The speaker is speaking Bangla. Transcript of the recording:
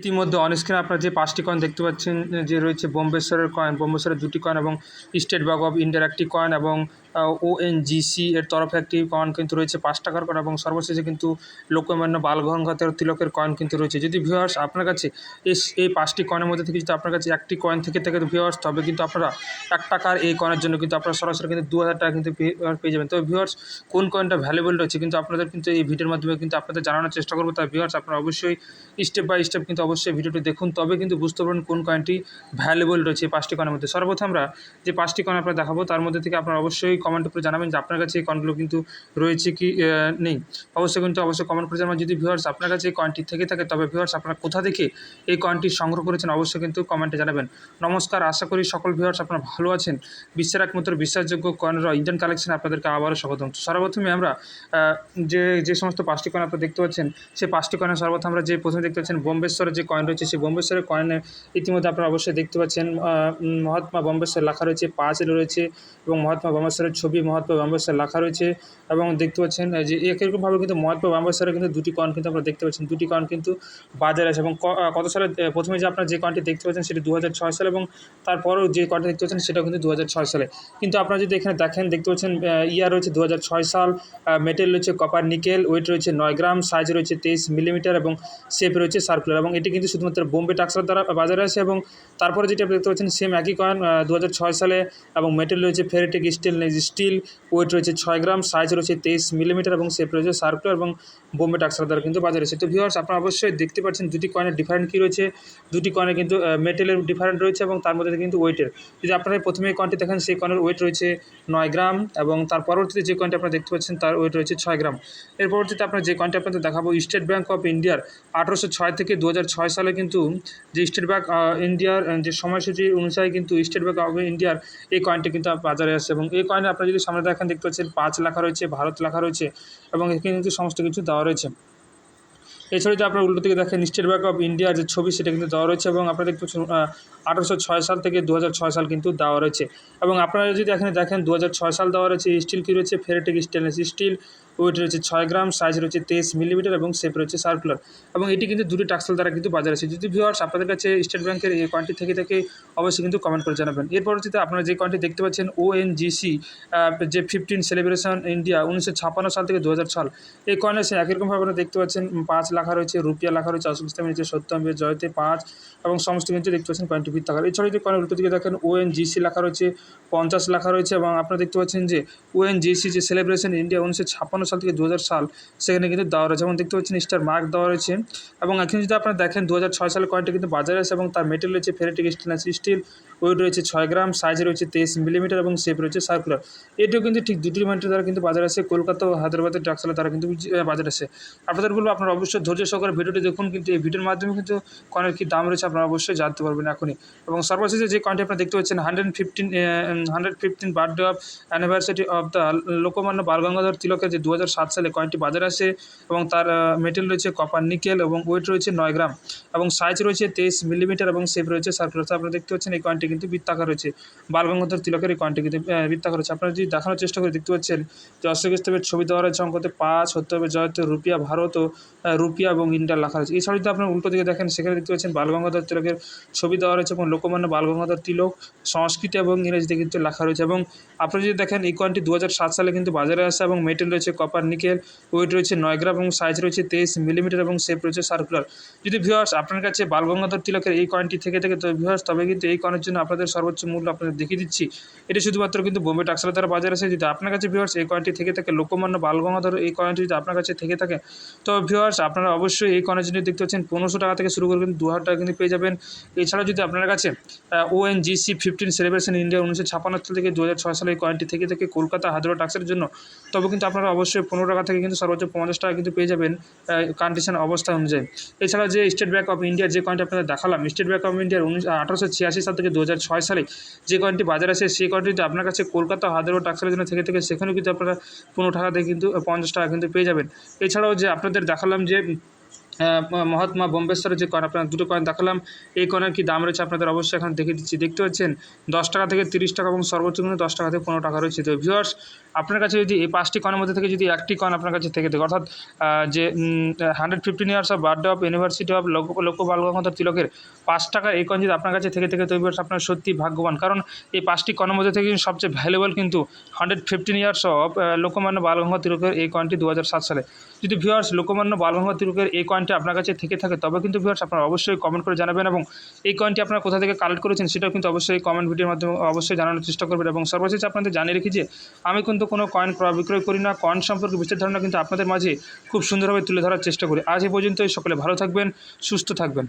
ইতিমধ্যে অনস্ক্রিনে আপনারা যে পাঁচটি কয়েন দেখতে পাচ্ছেন, যে রয়েছে বোম্বেশ্বরের কয়েন বোম্বেশ্বরের দুটি কয়েন এবং স্টেট ব্যাঙ্ক অফ ইন্ডিয়ার একটি কয়েন এবং ওএনজিসি এর তরফে একটি কয়েন কিন্তু রয়েছে, পাঁচ টাকার কয়েন এবং সর্বশেষে কিন্তু লোকমান্য বালগঙ্গাধর তিলকের কয়েন কিন্তু রয়েছে। যদি ভিউয়ার্স আপনার কাছে এই এই পাঁচটি কয়েনের মধ্যে থেকে যদি আপনার কাছে একটি কয়েন থেকে থাকে ভিউয়ার্স তবে কিন্তু আপনারা এক টাকার এই কয়েনের জন্য কিন্তু আপনারা সরাসরি কিন্তু দু হাজার টাকা কিন্তু পেয়ে যাবেন। তবে ভিউয়ার্স কোন কয়েনটা ভ্যালুয়েবল রয়েছে কিন্তু আপনাদের কিন্তু এই ভিডিওর মাধ্যমে কিন্তু আপনাদের জানানোর চেষ্টা করব। তাই ভিউয়ার্স আপনারা অবশ্যই স্টেপ বাই স্টেপ কিন্তু অবশ্যই ভিডিওটি দেখুন, তবে কিন্তু বুঝতে পারবেন কোন কয়েনটি ভ্যালুয়েবল রয়েছে এই পাঁচটি কয়েনের মধ্যে। সর্বপ্রথম আমরা যে পাঁচটি কয়েন আপনারা দেখাবো, তার মধ্যে থেকে আপনারা অবশ্যই কমেন্ট করে জানাবেন যে আপনার কাছে এই কয়েনগুলো কিন্তু রয়েছে কি নেই। অবশ্যই কিন্তু অবশ্যই কমেন্ট করে জানাবেন। যদি ভিউয়ার্স আপনার কাছে এই কয়েনটি থেকে থাকে, তবে ভিউয়ার্স আপনারা কোথা থেকে এই কয়েনটি সংগ্রহ করেছেন অবশ্যই কিন্তু কমেন্টে জানাবেন। নমস্কার, আশা করি সকল ভিউয়ার্স আপনারা ভালো আছেন। বিশ্বের একমাত্র বিশ্বাসযোগ্য কয়েনের ইন্ডিয়ান কালেকশন আপনাদেরকে আবারও স্বাগতম। সর্বপ্রথমে আমরা যে যে সমস্ত পাঁচটি কয়েন আপনারা দেখতে পাচ্ছেন, সেই পাঁচটি কয়েনের সর্বপ্রথম আমরা যে প্রথমে দেখতে পাচ্ছেন বোম্বেশ্বরের যে কয়েন রয়েছে, সেই বোম্বেশ্বরের কয়েনে ইতিমধ্যে আপনারা অবশ্যই দেখতে পাচ্ছেন মহাত্মা বম্বেশ্বর লেখা রয়েছে, পাঁচ রয়েছে এবং মহাত্মা বম্বেশ্বরের ছবি, মহাত্মা বম্বেশ্বর লেখা রয়েছে এবং দেখতে পাচ্ছেন যে একইরকমভাবে কিন্তু মহাত্মা বম্বেশ্বরের কিন্তু দুটি কয়েন কিন্তু আমরা দেখতে পাচ্ছেন। দুটি কয়েন কিন্তু বাজারে আছে এবং কত সালে প্রথমে যে আপনারা যে কয়েনটি দেখতে পাচ্ছেন সেটি দু হাজার ছয় সালে এবং তারপরেও যে কয়েনটি দেখতে পাচ্ছেন সেটাও কিন্তু দু হাজার ছয় সালে। কিন্তু আপনারা যদি এখানে দেখেন, দেখতে পাচ্ছেন ইয়ার রয়েছে দু হাজার ছয় সাল মেটেল রয়েছে কপার নিকেল ওয়েট রয়েছে নয় গ্রাম সাইজ রয়েছে তেইশ মিলিমিটার এবং শেপ রয়েছে সার্কুলার এবং এটি কিন্তু শুধুমাত্র বোম্বে টাক্সার দ্বারা বাজারে আছে এবং তারপরে যেটা আপনি দেখতে পাচ্ছেন সেম একই কয়েন দু হাজার ছয় সালে এবং মেটেল রয়েছে ফেরেটিক স্টিল স্টিল ওয়েট রয়েছে ছয় গ্রাম, সাইজ রয়েছে তেইশ মিলিমিটার এবং শেপ রয়েছে সার্কুলার এবং বোম্বে টাক্সার দ্বারা কিন্তু বাজারে। আছে তো ভিউয়ার্স আপনারা অবশ্যই দেখতে পাচ্ছেন দুটি কয়েনের ডিফারেন্ট কী রয়েছে। দুটি কয়েনে কিন্তু মেটেলের ডিফারেন্ট রয়েছে এবং তার মধ্যে কিন্তু ওয়েটের যদি আপনারা প্রথমে কয়েনটি দেখেন, সেই কয়েনের ওয়েট রয়েছে নয় গ্রাম এবং তার পরবর্তীতে যে কয়েনটি আপনারা দেখতে পাচ্ছেন, তার ওয়েট রয়েছে ছয় গ্রাম। এর পরবর্তীতে আপনার যে কয়েনটি আপনাদের দেখাবো স্টেট ব্যাঙ্ক অফ ইন্ডিয়ার আঠারোশো ছয় থেকে দু ছয় সালে কিন্তু যে স্টেট ব্যাঙ্ক ইন্ডিয়ার যে সময়সূচি অনুযায়ী কিন্তু স্টেট ব্যাঙ্ক অফ ইন্ডিয়ার এই কয়েনটি কিন্তু বাজারে আসে এবং এই কয়েনে আপনারা যদি সামনে দেখেন, দেখতে পাচ্ছেন পাঁচ লেখা রয়েছে, ভারত লেখা রয়েছে এবং এখানে কিন্তু সমস্ত কিছু দেওয়া রয়েছে। এছাড়া যদি আপনার উল্টো থেকে দেখেন, স্টেট ব্যাঙ্ক অফ ইন্ডিয়ার যে ছবি, সেটা কিন্তু দেওয়া রয়েছে এবং আপনারা দেখতে পাচ্ছেন আঠারোশো ছয় সাল থেকে দু সাল কিন্তু দেওয়া রয়েছে। এবং আপনারা যদি এখানে দেখেন দু সাল দেওয়া রয়েছে, স্টিল কী রয়েছে? ফেরেটিক স্টেনলেস স্টিল ওয়েট রয়েছে ছয় গ্রাম সাইজ রয়েছে তেইশ মিলিমিটার এবং শেপ রয়েছে সার্কুলার এবং এটি কিন্তু দুটি টাক্সেল দ্বারা কিন্তু বাজার আছে যদি ভিউয়ার্স আপনাদের কাছে স্টেট ব্যাংকের এই কয়েনটি থেকে থেকে, অবশ্যই কিন্তু কমেন্ট করে জানাবেন। এর পরবর্তীতে আপনারা যে কয়েনটি দেখতে পাচ্ছেন ও এন জিসি যে ফিফটিন সেলিব্রেশন ইন্ডিয়া উনিশশো ছাপ্পান্ন সাল থেকে দু সাল। এই কয়েনের সে একই রকমভাবে আপনারা দেখতে পাচ্ছেন, পাঁচ লেখা রয়েছে, রুপিয়া লেখা রয়েছে অশোক ইসলামের নিচে সত্যাম্বের জয়তে পাঁচ এবং সমস্ত কিন্তু দেখতে পাচ্ছেন কয়েনটি বৃত্তাকার এছাড়া যদি কয়েনের উল্টো দিকে দেখেন ও এন জিসি লেখা রয়েছে, পঞ্চাশ লেখা রয়েছে এবং আপনারা দেখতে পাচ্ছেন যে ও এন জিসি যে সেলিব্রেশন ইন্ডিয়া উনিশশো ছাপ্পান্ন সাল থেকে দু হাজার সাল, সেখানে কিন্তু দেওয়া রয়েছে। এবং দেখতে পাচ্ছেন স্টার মার্ক দেওয়া রয়েছে। এবং এখানে যদি আপনারা দেখেন দু সালের কয়েনটি কিন্তু বাজারে আছে এবং তার মেটেল রয়েছে ফেরেটিক স্টেনলেস স্টিল ওয়েট রয়েছে ছয় গ্রাম সাইজ রয়েছে তেইশ মিলিমিটার এবং শেপ রয়েছে সার্কুলার এটিও কিন্তু ঠিক দুটি মিনিটের দ্বারা কিন্তু বাজারে আসে কলকাতা ও হায়দ্রাবাদের ডাকসালের দ্বারা কিন্তু বাজারে আসে আপনাদের বলব, আপনারা অবশ্যই ধৈর্য সহকারে ভিডিওটি দেখুন। কিন্তু এই ভিডিওর মাধ্যমে কিন্তু কয়েনের কী দাম রয়েছে আপনারা অবশ্যই জানতে পারবেন এখনই। এবং সর্বশেষে যে কয়েনটি আপনারা দেখতে পাচ্ছেন hundred fifteen hundred fifteen birthday of anniversary of the Lokmanya Balgangadhar তিলকের যে দু সালে কয়েনটি বাজারে আসে এবং তার মেটেল রয়েছে কপার নিকেল এবং ওয়েট রয়েছে নয় গ্রাম এবং সাইজ রয়েছে তেইশ মিলিমিটার এবং শেপ রয়েছে সার্কুলার আপনারা দেখতে পাচ্ছেন এই কয়েনটি কিন্তু বৃত্তাকার রয়েছে। বালগঙ্গাধর তিলকের এই কয়েনটি কিন্তু বৃত্তাকার রয়েছে। আপনারা যদি দেখানোর চেষ্টা করে দেখতে পাচ্ছেন, যে অশোক স্তবের ছবি দেওয়া রয়েছে অঙ্কতে পাঁচ সত্য হবে জয়ত, রুপিয়া, ভারত ও রুপিয়া এবং ইন্ডিয়া লেখা রয়েছে। এছাড়া যদি আপনার উল্টো দিকে দেখেন, সেখানে দেখতে পাচ্ছেন বালগঙ্গাধর তিলকের ছবি দেওয়া রয়েছে এবং লোকমান্য বালগঙ্গাধর তিলক, সংস্কৃত এবং ইংরেজিতে কিন্তু লেখা রয়েছে। এবং আপনারা যদি দেখেন, এই কয়েনটি দু সালে কিন্তু বাজারে আসে এবং মেটেল রয়েছে কপার নিকেল ওয়েট রয়েছে নয় গ্রাম এবং সাইজ রয়েছে তেইশ মিলিমিটার এবং শেপ রয়েছে সার্কুলার যদি ভিউয়ার্স আপনার কাছে বালগঙ্গাধর তিলকের এই কয়েনটি থেকে থেকে, তো ভিউয়ার্স তবে কিন্তু এই কয়েনের জন্য আপনাদের সর্বোচ্চ মূল্য আপনাদের দেখিয়ে দিচ্ছি। এটি শুধুমাত্র কিন্তু বোম্বে টাক্সার দ্বারা বাজারে আছে যদি আপনার কাছে ভিউয়ার্স এই কয়েনটি থেকে থাকে, লোকমান্য বালগঙ্গাধর এই কয়েনটি যদি আপনার কাছে থেকে থাকে, তো ভিউয়ার্স আপনারা অবশ্যই এই কয়েনের জন্য দেখতে পাচ্ছেন পনেরোশো টাকা থেকে শুরু করে কিন্তু দু হাজার টাকা কিন্তু পেয়ে যাবেন। এছাড়া যদি আপনার কাছে O N G C fifteen celebration India উনিশশো ছাপ্পান্ন সাল থেকে দু হাজার ছয় সালে এই কয়েনটি থেকে থেকে, কলকাতা হায়দ্রাবাদ টাক্সের জন্য, তবে কিন্তু আপনারা অবশ্যই পনেরো টাকা থেকে কিন্তু সর্বোচ্চ পঞ্চাশ টাকা কিন্তু পেয়ে যাবেন কন্ডিশন অবস্থা অনুযায়ী। এছাড়া যে স্টেট ব্যাঙ্ক অফ ইন্ডিয়া যে কয়েনটি আপনাদের দেখালাম স্টেট ব্যাঙ্ক অফ ইন্ডিয়ার উনিশ আঠারোশো ছিয়াশি সাল থেকে দু হাজার ছয় সালে যে কয়েনটি বাজারে আসে, সেই কয়েনটি আপনার কাছে কলকাতা, হায়দ্রাবাদ টাকসালের জন্য থেকে থেকে সেখানেও কিন্তু আপনারা পনেরো টাকা থেকে কিন্তু পঞ্চাশ টাকা কিন্তু পেয়ে যাবেন। এছাড়াও যে আপনাদের দেখালাম যে মহাত্মা বোম্বেশ্বরের যে কয়েন, আপনার দুটো কয়েন দেখালাম। এই কয়েনের কি দাম রয়েছে আপনাদের অবশ্যই এখন দেখে দিচ্ছি। দেখতে পাচ্ছেন, দশ টাকা থেকে তিরিশ টাকা এবং সর্বোচ্চ কিন্তু দশ টাকা থেকে পনেরো টাকা রয়েছে। তো ভিউয়ার্স আপনার কাছে যদি এই পাঁচটি কয়েনের মধ্যে থেকে যদি একটি কয়েন আপনার কাছে থেকে থাকে, অর্থাৎ যে hundred fifteen years of birthday of university of Lok Balgangadhar তিলকের পাঁচ টাকার এই কয়েন যদি আপনার কাছে থেকে থেকে, তো ভিউয়ার্স আপনার সত্যি ভাগ্যবান। কারণ এই পাঁচটি কয়েনের মধ্যে থেকে সবচেয়ে ভ্যালুয়েবল কিন্তু hundred fifteen years of Lokmanya Balganga তিলকের এই কয়েনটি দু হাজার সাত সালে। যদি ভিউয়ার্স লোকমান্য বালগঙ্গা তিলকের এই কয়েনটি আপনার কাছে থেকে থাকে, তবে কিন্তু ভিউয়ার্স আপনারা অবশ্যই কমেন্ট করে জানাবেন এবং এই কয়েনটি আপনারা কোথা থেকে কালেক্ট করেছেন সেটাও কিন্তু অবশ্যই কমেন্ট ভিডিওর মাধ্যমে অবশ্যই জানানোর চেষ্টা করবেন এবং সর্বশেষ আপনাদের জানিয়ে রেখি যে আমি কিন্তু কোনো কয়েন ক্রয় বিক্রয় করি না কয়েন সম্পর্কে বিস্তার ধারণা কিন্তু আপনাদের মাঝে খুব সুন্দরভাবে তুলে ধরার চেষ্টা করি। আজ এই পর্যন্তই, সকলে ভালো থাকবেন, সুস্থ থাকবেন।